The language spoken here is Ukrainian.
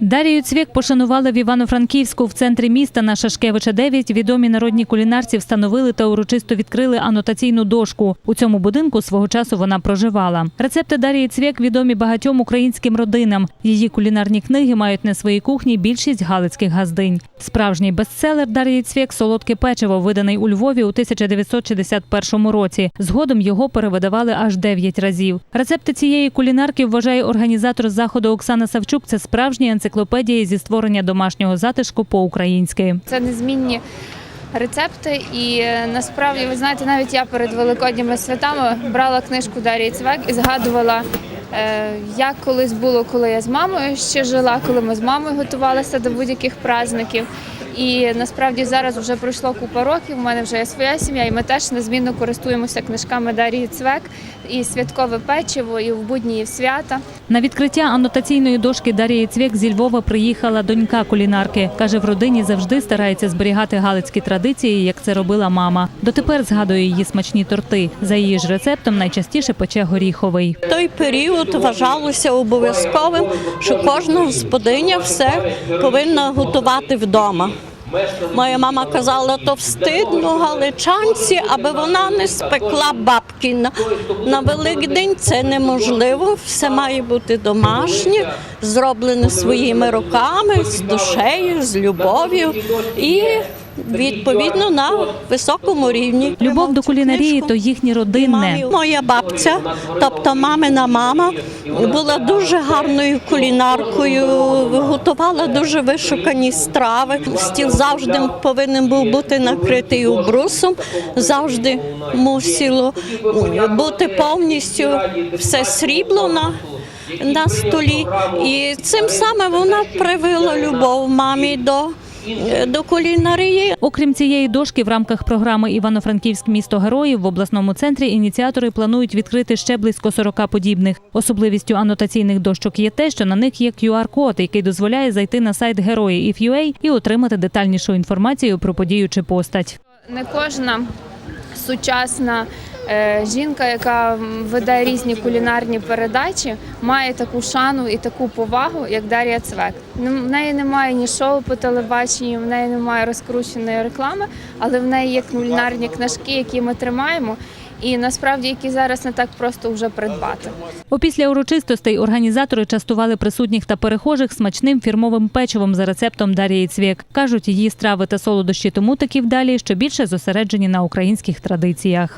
Дарію Цвєк пошанували в Івано-Франківську. В центрі міста на Шашкевича 9 відомі народні кулінарці встановили та урочисто відкрили анотаційну дошку. У цьому будинку свого часу вона проживала. Рецепти Дарії Цвєк відомі багатьом українським родинам. Її кулінарні книги мають на своїй кухні більшість галицьких газдинь. Справжній бестселер Дарії Цвєк «Солодке печиво», виданий у Львові у 1961 році. Згодом його перевидавали аж 9 разів. Рецепти цієї кулінарки вважає організатор заходу Оксана Савчук. Це справжня енциклопедія зі створення домашнього затишку по-українськи. Це незмінні рецепти. І е, насправді, ви знаєте, навіть я перед великодніми святами брала книжку Дарії Цвек і згадувала, е, як колись було, коли я з мамою ще жила, коли ми з мамою готувалися до будь-яких праздників. І насправді зараз вже пройшло купа років. У мене вже є своя сім'я, і ми теж незмінно користуємося книжками Дарії Цвек і святкове печиво, і в будні, і в свята. На відкриття анотаційної дошки Дарії Цвєк зі Львова приїхала донька кулінарки. Каже, в родині завжди старається зберігати галицькі традиції, як це робила мама. Дотепер згадує її смачні торти. За її ж рецептом найчастіше пече горіховий. Той період вважалося обов'язковим, що кожна господиня все повинна готувати вдома. Моя мама казала, то встидно галичанці, аби вона не спекла бабки. На, на Великдень це неможливо, все має бути домашнє, зроблене своїми руками, з душею, з любов'ю і відповідно на високому рівні. Любов до кулінарії то їхнє родинне. Моя бабця, тобто мамина мама, була дуже гарною кулінаркою, готувала дуже вишукані страви. Стіл завжди повинен був бути накритий убрусом, завжди мусило бути повністю все срібло на, на столі. І цим саме вона привила любов мамі до, до кулінарії. Окрім цієї дошки, в рамках програми Івано-Франківськ місто героїв в обласному центрі ініціатори планують відкрити ще близько 40 подібних. Особливістю анотаційних дощок є те, що на них є QR-код, який дозволяє зайти на сайт герої і отримати детальнішу інформацію про подію чи постать. Не кожна сучасна е, жінка, яка веде різні кулінарні передачі, має таку шану і таку повагу, як Дар'я Цвек. В неї немає ні шоу по телебаченню, в неї немає розкрученої реклами, але в неї є кулінарні книжки, які ми тримаємо. І насправді які зараз не так просто вже придбати. Опісля урочистостей організатори частували присутніх та перехожих смачним фірмовим печивом за рецептом Дарії Цвєк. Кажуть, її страви та солодощі тому такі вдалі, що більше зосереджені на українських традиціях.